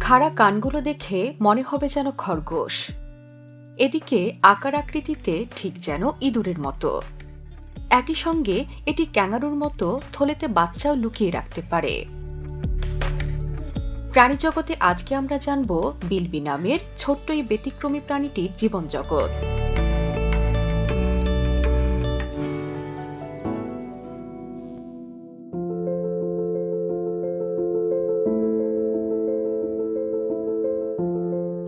খাড়া কানগুলো দেখে মনে হবে যেন খরগোশ। এদিকে আকার আকৃতিতে ঠিক যেন ইঁদুরের মতো। একই সঙ্গে এটি ক্যাঙ্গারুর মতো থলেতে বাচ্চাও লুকিয়ে রাখতে পারে। প্রাণীজগতে আজকে আমরা জানব বিলবি নামের ছোট্ট এই ব্যতিক্রমী প্রাণীটির জীবনজগৎ।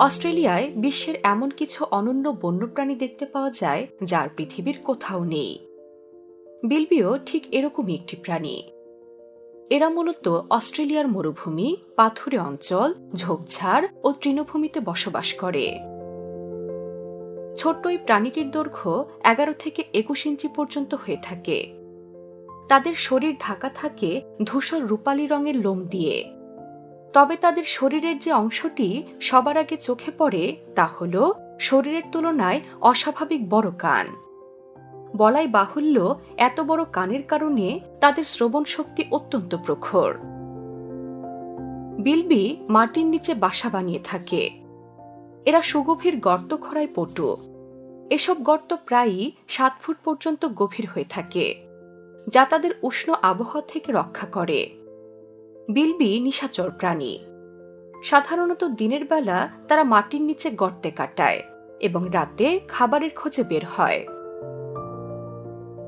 অস্ট্রেলিয়ায় বিশ্বের এমন কিছু অনন্য বন্যপ্রাণী দেখতে পাওয়া যায় যার পৃথিবীর কোথাও নেই। বিলবিও ঠিক এরকমই একটি প্রাণী। এরা মূলত অস্ট্রেলিয়ার মরুভূমি, পাথুরে অঞ্চল, ঝোপঝাড় ও তৃণভূমিতে বসবাস করে। ছোট্ট এই প্রাণীটির দৈর্ঘ্য এগারো থেকে একুশ ইঞ্চি পর্যন্ত হয়ে থাকে। তাদের শরীর ঢাকা থাকে ধূসর রূপালী রঙের লোম দিয়ে। তবে তাদের শরীরের যে অংশটি সবার আগে চোখে পড়ে তা হল শরীরের তুলনায় অস্বাভাবিক বড় কান। বলাই বাহুল্য, এত বড় কানের কারণে তাদের শ্রবণ শক্তি অত্যন্ত প্রখর। বিলবি মাটির নিচে বাসা বানিয়ে থাকে। এরা সুগভীর গর্ত খোঁড়ায় পটু। এসব গর্ত প্রায়ই সাত ফুট পর্যন্ত গভীর হয়ে থাকে, যা তাদের উষ্ণ আবহাওয়া থেকে রক্ষা করে। বিলবি নিশাচর প্রাণী। সাধারণত দিনের বেলা তারা মাটির নিচে গর্তে কাটায় এবং রাতে খাবারের খোঁজে বের হয়।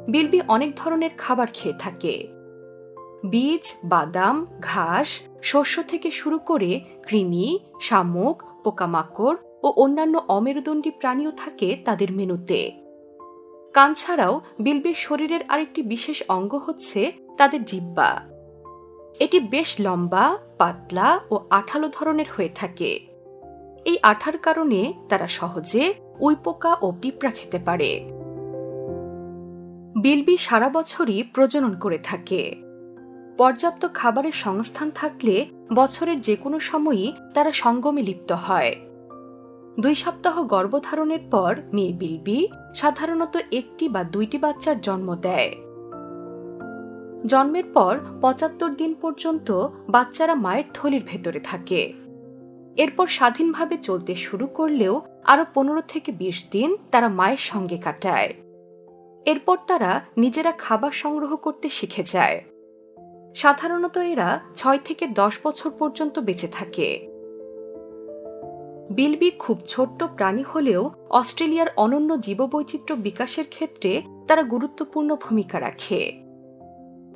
বিলবি অনেক ধরনের খাবার খেয়ে থাকে। বীজ, বাদাম, ঘাস, শস্য থেকে শুরু করে কৃমি, শামুক, পোকামাকড় ও অন্যান্য অমেরুদণ্ডী প্রাণীও থাকে তাদের মেনুতে। কান ছাড়াও বিলবির শরীরের আরেকটি বিশেষ অঙ্গ হচ্ছে তাদের জিব্বা এটি বেশ লম্বা, পাতলা ও আঠালো ধরনের হয়ে থাকে। এই আঠার কারণে তারা সহজে উইপোকা ও পিঁপড়া খেতে পারে। বিলবি সারা বছরই প্রজনন করে থাকে। পর্যাপ্ত খাবারের সংস্থান থাকলে বছরের যে কোনো সময়ই তারা সঙ্গমে লিপ্ত হয়। দুই সপ্তাহ গর্ভধারণের পর মেয়ে বিলবি সাধারণত একটি বা দুইটি বাচ্চার জন্ম দেয়। জন্মের পর পঁচাত্তর দিন পর্যন্ত বাচ্চারা মায়ের থলির ভেতরে থাকে। এরপর স্বাধীনভাবে চলতে শুরু করলেও আরও পনেরো থেকে বিশ দিন তারা মায়ের সঙ্গে কাটায়। এরপর তারা নিজেরা খাবার সংগ্রহ করতে শিখে যায়। সাধারণত এরা ছয় থেকে দশ বছর পর্যন্ত বেঁচে থাকে। বিলবি খুব ছোট্ট প্রাণী হলেও অস্ট্রেলিয়ার অনন্য জীববৈচিত্র্য বিকাশের ক্ষেত্রে তারা গুরুত্বপূর্ণ ভূমিকা রাখে।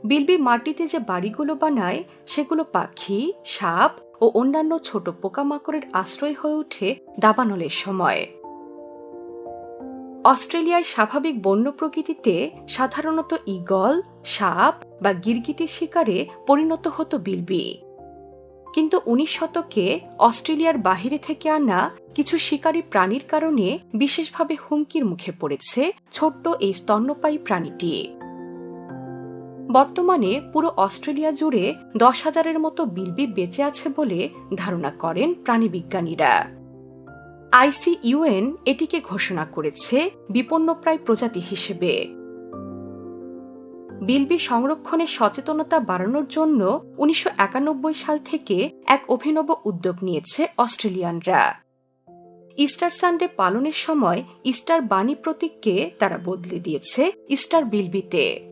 বিলবি মাটিতে যে বাড়িগুলো বানায়, সেগুলো পাখি, সাপ ও অন্যান্য ছোট পোকামাকড়ের আশ্রয় হয়ে ওঠে দাবানলের সময়। অস্ট্রেলিয়ায় স্বাভাবিক বন্য প্রকৃতিতে সাধারণত ইগল, সাপ বা গিরগিটির শিকারে পরিণত হতো বিলবি। কিন্তু উনিশ শতকে অস্ট্রেলিয়ার বাহিরে থেকে আনা কিছু শিকারী প্রাণীর কারণে বিশেষভাবে হুমকির মুখে পড়েছে ছোট্ট এই স্তন্যপায়ী প্রাণীটি। বর্তমানে পুরো অস্ট্রেলিয়া জুড়ে দশ হাজারের মতো বিলবি বেঁচে আছে বলে ধারণা করেন প্রাণীবিজ্ঞানীরা আইসিইউএন এটিকে ঘোষণা করেছে বিপন্নপ্রায় প্রজাতি হিসেবে। বিলবি সংরক্ষণের সচেতনতা বাড়ানোর জন্য উনিশশো একানব্বই সাল থেকে এক অভিনব উদ্যোগ নিয়েছে অস্ট্রেলিয়ানরা। ইস্টার সানডে পালনের সময় ইস্টার বাণী প্রতীককে তারা বদলে দিয়েছে ইস্টার বিলবিতে।